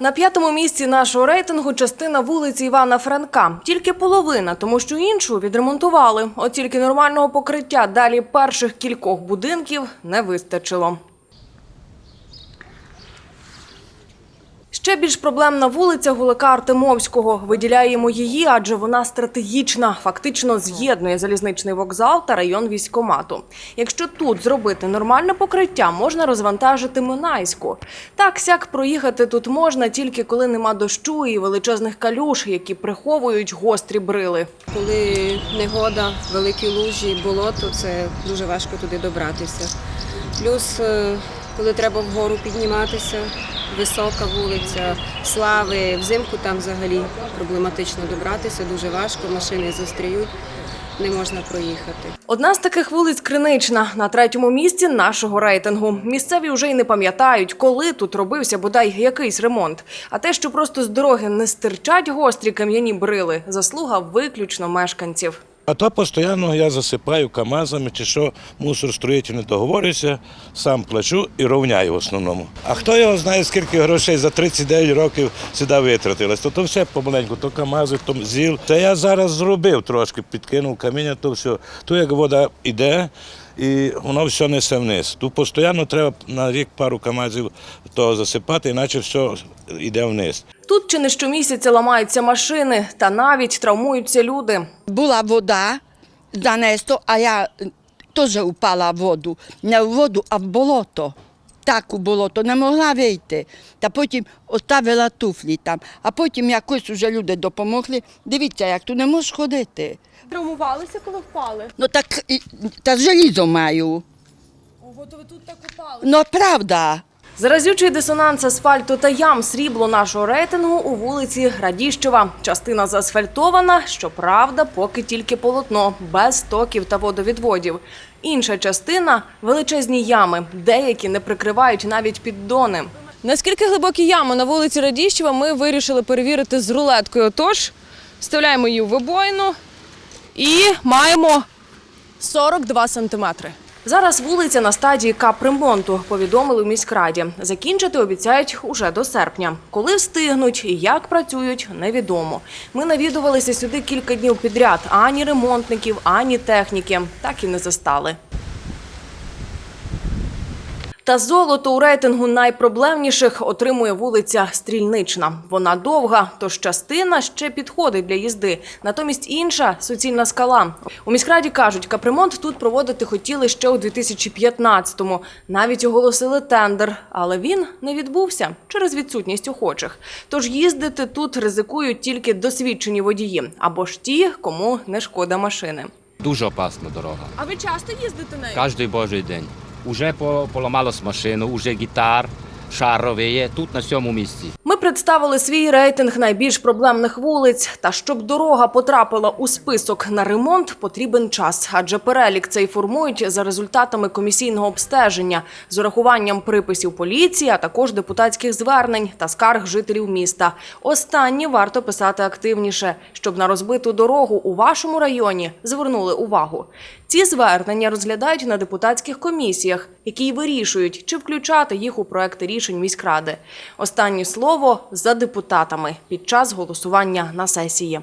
На п'ятому місці нашого рейтингу частина вулиці Івана Франка. Тільки половина, тому що іншу відремонтували. От тільки нормального покриття далі перших кількох будинків не вистачило. Ще більш проблемна вулиця Гулика Артемовського. Виділяємо її, адже вона стратегічна, фактично з'єднує залізничний вокзал та район військомату. Якщо тут зробити нормальне покриття, можна розвантажити Минайську. Так сяк проїхати тут можна тільки коли нема дощу і величезних калюш, які приховують гострі брили. Коли негода, великі лужі, болото, це дуже важко туди добратися. Плюс, е, коли треба вгору підніматися, висока вулиця, слави, взимку там взагалі проблематично добратися, дуже важко, машини застріють, не можна проїхати. Одна з таких вулиць Кринична на третьому місці нашого рейтингу. Місцеві вже й не пам'ятають, коли тут робився бодай якийсь ремонт. А те, що просто з дороги не стирчать гострі кам'яні брили, заслуга виключно мешканців. А то постійно я засипаю КАМАЗами, чи що мусор строїтельний договорюся, сам плачу і рівняю в основному. А хто його знає, скільки грошей за 39 років сюди витратилось, то, то все помаленьку, то КАМАЗи, то ЗІЛ. Це я зараз зробив трошки, підкинув каміння, то все. То як вода йде, і воно все несе вниз. Тут постійно треба на рік пару КАМАЗів того засипати, іначе все йде вниз. Тут чи не щомісяця ламаються машини, та навіть травмуються люди. була вода занесто, а я теж упала в воду. Не в воду, а в болото. Так у болото не могла вийти. Та потім оставила туфлі там. А потім якось вже люди допомогли. Дивіться, як тут не можеш ходити. Травмувалися, коли впали. Ну так і- та желізо маю. Ого, то ви тут так упали. Ну правда. Заразючий дисонанс асфальту та ям срібло нашого рейтингу у вулиці Радіщева. Частина заасфальтована, щоправда, поки тільки полотно, без стоків та водовідводів. Інша частина величезні ями, деякі не прикривають навіть піддони. Наскільки глибокі ями на вулиці Радіщева, ми вирішили перевірити з рулеткою. Тож вставляємо її в вибоїну і маємо 42 сантиметри. Зараз вулиця на стадії капремонту, повідомили в міськраді. Закінчити обіцяють уже до серпня. Коли встигнуть і як працюють, невідомо. Ми навідувалися сюди кілька днів підряд. Ані ремонтників, ані техніки. Так і не застали. Та золото у рейтингу найпроблемніших отримує вулиця Стрільнична. Вона довга, тож частина ще підходить для їзди. Натомість інша суцільна скала. У міськраді кажуть, капремонт тут проводити хотіли ще у 2015-му. Навіть оголосили тендер, але він не відбувся через відсутність охочих. Тож їздити тут ризикують тільки досвідчені водії або ж ті, кому не шкода машини. Дуже опасна дорога. А ви часто їздите нею? Кожний божий день. Уже по- поламалось машину, уже гітар, шарові є тут на цьому місці. Представили свій рейтинг найбільш проблемних вулиць. Та щоб дорога потрапила у список на ремонт, потрібен час, адже перелік цей формують за результатами комісійного обстеження з урахуванням приписів поліції, а також депутатських звернень та скарг жителів міста. Останні варто писати активніше, щоб на розбиту дорогу у вашому районі звернули увагу. Ці звернення розглядають на депутатських комісіях, які вирішують, чи включати їх у проекти рішень міськради. Останнє слово за депутатами під час голосування на сесії.